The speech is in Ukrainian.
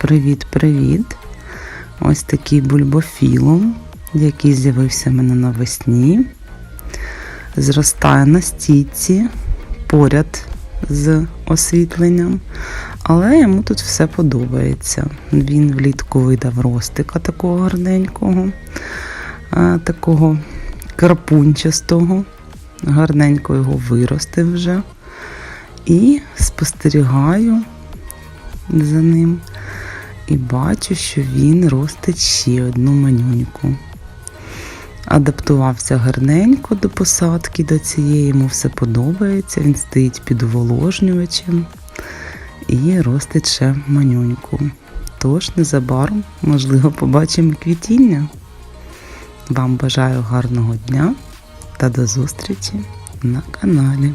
Привіт-привіт! Ось такий бульбофілум, який з'явився в мене навесні. Зростає на стійці поряд з освітленням, але йому тут все подобається. Він влітку видав ростика такого гарненького, такого карпунчастого, гарненько його виростив вже. І спостерігаю за ним і бачу, що він ростить ще одну манюньку. Адаптувався гарненько до посадки, до цієї, йому все подобається. Він стоїть під уволожнювачем і ростить ще манюньку. Тож незабаром, можливо, побачимо квітіння. Вам бажаю гарного дня та до зустрічі на каналі.